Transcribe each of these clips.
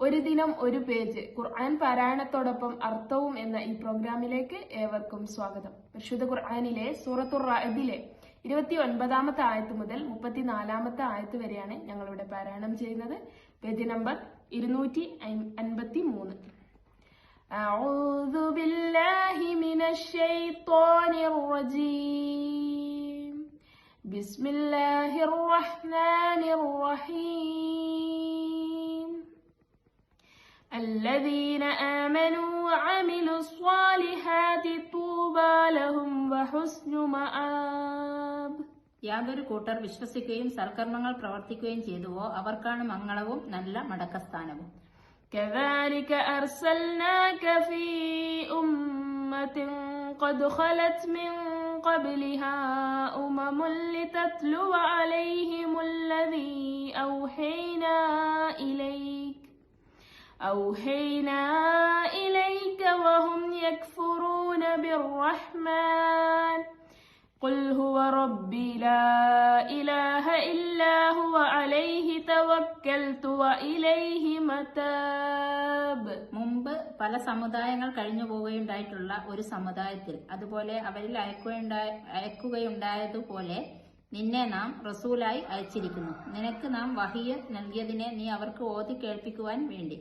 ഒരു ദിനം ഒരു പേജ് ഖുർആൻ പാരായണത്തോടൊപ്പം അർത്ഥവും എന്ന ഈ പ്രോഗ്രാമിലേക്ക് ഏവർക്കും സ്വാഗതം പരിശുദ്ധ ഖുർആനിലെ സൂറത്തുർ റഅദിലെ ഇരുപത്തി ഒൻപതാമത്തെ ആയത്ത് മുതൽ മുപ്പത്തിനാലാമത്തെ ആയത്ത് വരെയാണ് ഞങ്ങളിവിടെ പാരായണം ചെയ്യുന്നത് പേജ് നമ്പർ ഇരുന്നൂറ്റി അൻപത്തി മൂന്ന് أعوذ بالله من الشيطان الرجيم بسم الله الرحمن الرحيم الذين آمنوا وعملوا الصالحات طوبى لهم وحسن مآب യാതൊരു കൂട്ടർ വിശ്വസിക്കുകയും സൽക്കർമ്മങ്ങൾ പ്രവർത്തിക്കുകയും ചെയ്തുവോ അവർക്കാണ് മംഗളവും നല്ല മടക്കസ്ഥാനവും كذلك أرسلناك في أمة قد خلت من قبلها أمم لتتلو عليهم الذي أوحينا إليك أوحينا إليك وهم يكفرون بالرحمن قل هو ربي لا إله إلا هو عليه توكلت وإليه متاب മുമ്പ് പല സമുദായങ്ങൾ കഴിഞ്ഞു പോവുകയുണ്ടായിട്ടുള്ള ഒരു സമുദായത്തിൽ അതുപോലെ അവരിൽ അയക്കുകയുണ്ടായ അയക്കുകയുണ്ടായതുപോലെ നിന്നെ നാം റസൂലായി അയച്ചിരിക്കുന്നു നിനക്ക് നാം വഹിയ നൽകിയതിനെ നീ അവർക്ക് ഓതി കേൾപ്പിക്കുവാൻ വേണ്ടി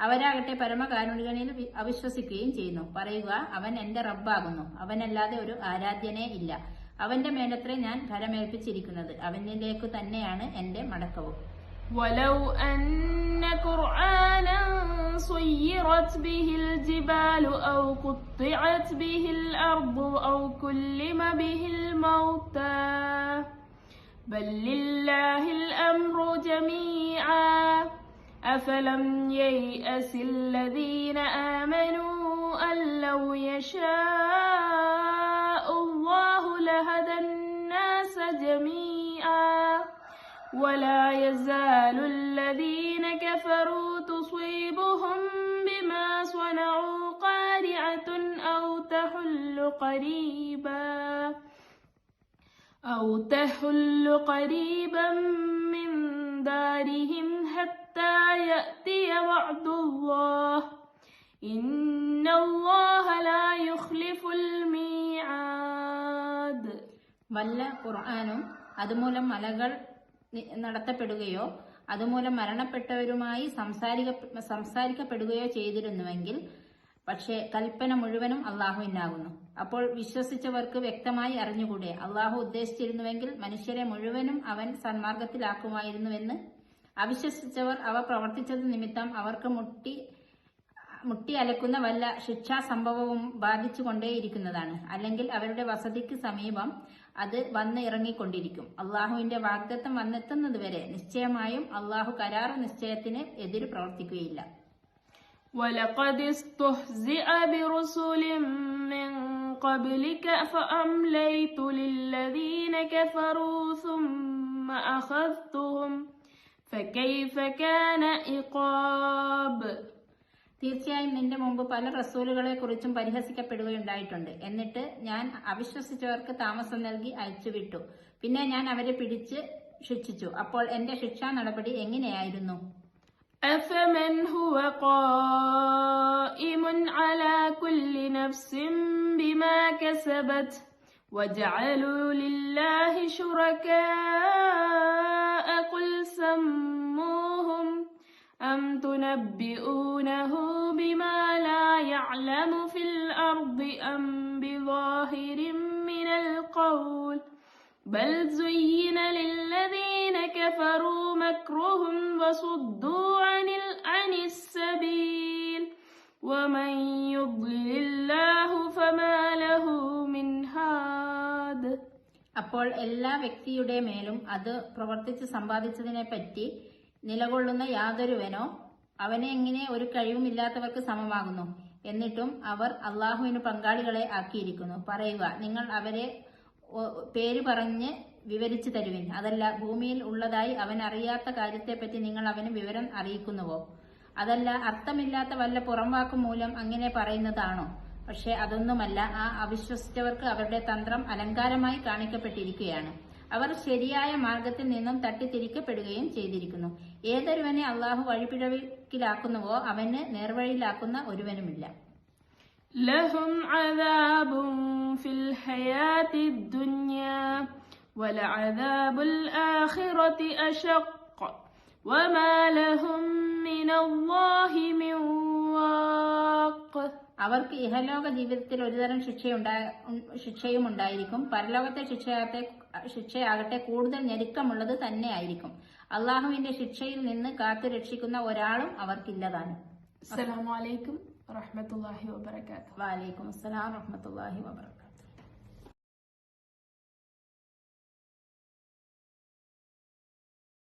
അവരാകട്ടെ പരമകാരുണികനിൽ വി- അവിശ്വസിക്കുകയും ചെയ്യുന്നു പറയുക അവൻ എന്റെ റബ്ബാകുന്നു അവനല്ലാതെ ഒരു ആരാധ്യനേ ഇല്ല അവന്റെ മേലത്രേ ഞാൻ ഫലമേൽപ്പിച്ചിരിക്കുന്നത് അവനിലേക്കു തന്നെയാണ് എന്റെ മടക്കവും ولو أن قرآنا صيرت به الجبال أو قطعت به الأرض أو كلم به الموتى بل لله الأمر جميعا أفلم ييأس الذين آمنوا أن لو يشاء الله لهدى الناس جميعا ولا يزال الذين كفروا تصيبهم بما صنعوا قارعة أو تحل قريبا أو تحل قريبا من دارهم حتى يأتي وعد الله إن الله لا يخلف الميعاد വല്ല ഖുർആാനും അതുമൂലം മലകൾ നി- നടത്തപ്പെടുകയോ അതുമൂലം മരണപ്പെട്ടവരുമായി സംസാരിക്ക സംസാരിക്കപ്പെടുകയോ ചെയ്തിരുന്നുവെങ്കിൽ പക്ഷേ കൽപ്പന മുഴുവനും അള്ളാഹുവിനാകുന്നു അപ്പോൾ വിശ്വസിച്ചവർക്ക് വ്യക്തമായി അറിഞ്ഞുകൂടെ അള്ളാഹു ഉദ്ദേശിച്ചിരുന്നുവെങ്കിൽ മനുഷ്യരെ മുഴുവനും അവൻ സന്മാർഗത്തിലാക്കുമായിരുന്നുവെന്ന് അവിശ്വസിച്ചവർ അവ പ്രവർത്തിച്ചത് നിമിത്തം അവർക്ക് മുട്ടി മുട്ടി അലക്കുന്ന വല്ല ശിക്ഷാ സംഭവവും ബാധിച്ചുകൊണ്ടേയിരിക്കുന്നതാണ് അല്ലെങ്കിൽ അവരുടെ വസതിക്ക് സമീപം അത് വന്ന് ഇറങ്ങിക്കൊണ്ടിരിക്കും അള്ളാഹുവിന്റെ വാഗ്ദത്തം വന്നെത്തുന്നതുവരെ നിശ്ചയമായും അള്ളാഹു കരാർ നിശ്ചയത്തിന് എതിര് പ്രവർത്തിക്കുകയില്ല ولقد استهزئ برسل من قبلك فأمليت للذين كفروا ثم أخذتهم فكيف كان عقاب തീർച്ചയായും നിന്റെ മുമ്പ് പല റസൂലുകളെ കുറിച്ചും പരിഹസിക്കപ്പെടുകയുണ്ടായിട്ടുണ്ട് എന്നിട്ട് ഞാൻ അവിശ്വസിച്ചവർക്ക് താമസം നൽകി അയച്ചുവിട്ടു പിന്നെ ഞാൻ അവരെ പിടിച്ച് ശിക്ഷിച്ചു അപ്പോൾ എന്റെ ശിക്ഷാ നടപടി എങ്ങനെയായിരുന്നു أفمن هو قائم على كل نفس بما كسبت وجعلوا لله شركاء قل سموهم أم تنبئونه بما لا يعلم في الأرض أم بظاهر من القول بل زين للذين كفروا مكرهم وصدوا عن عن السبيل ومن يضلل الله فما له അപ്പോൾ എല്ലാ വ്യക്തിയുടെ മേലും അത് പ്രവർത്തിച്ച് സമ്പാദിച്ചതിനെ പറ്റി നിലകൊള്ളുന്ന യാതൊരുവനോ അവനെ എങ്ങനെ ഒരു കഴിവുമില്ലാത്തവർക്ക് സമമാകുന്നു എന്നിട്ടും അവർ അള്ളാഹുവിന് പങ്കാളികളെ ആക്കിയിരിക്കുന്നു. പറയുക നിങ്ങൾ അവരെ പേര് പറഞ്ഞ് വിവരിച്ചു തരുവിൻ. അതല്ല ഭൂമിയിൽ ഉള്ളതായി അവൻ അറിയാത്ത കാര്യത്തെപ്പറ്റി നിങ്ങൾ അവന് വിവരം അറിയിക്കുന്നുവോ? അതല്ല അർത്ഥമില്ലാത്ത വല്ല പുറംവാക്കും മൂലം അങ്ങനെ പറയുന്നതാണോ? പക്ഷെ അതൊന്നുമല്ല ആ അവിശ്വസിച്ചവർക്ക് അവരുടെ തന്ത്രം അലങ്കാരമായി കാണിക്കപ്പെട്ടിരിക്കുകയാണ് അവർ ശരിയായ മാർഗത്തിൽ നിന്നും തട്ടിത്തിരിക്കപ്പെടുകയും ചെയ്തിരിക്കുന്നു ഏതൊരുവനെ അള്ളാഹു വഴിപിഴവിലാക്കുന്നുവോ അവന് നേർവഴിയിലാക്കുന്ന ഒരുവനുമില്ല لهم عذاب في الحياة الدنيا ولعذاب الآخرة أشق وما لهم من الله من واق അവർക്ക് ഇഹലോക ജീവിതത്തിൽ ഒരുതരം ശിക്ഷയുണ്ടായ ശിക്ഷയും ഉണ്ടായിരിക്കും പരലോകത്തെ ശിക്ഷയാകട്ടെ ശിക്ഷയാകട്ടെ കൂടുതൽ ഞെരുക്കമുള്ളത് തന്നെ ആയിരിക്കും അള്ളാഹുവിന്റെ ശിക്ഷയിൽ നിന്ന് കാത്തു രക്ഷിക്കുന്ന ഒരാളും അവർക്കില്ലതാണ്. അസ്സലാമലൈക്കും വാലൈക്കും അസ്സലാം വാഹി വാബർക്കാത്തു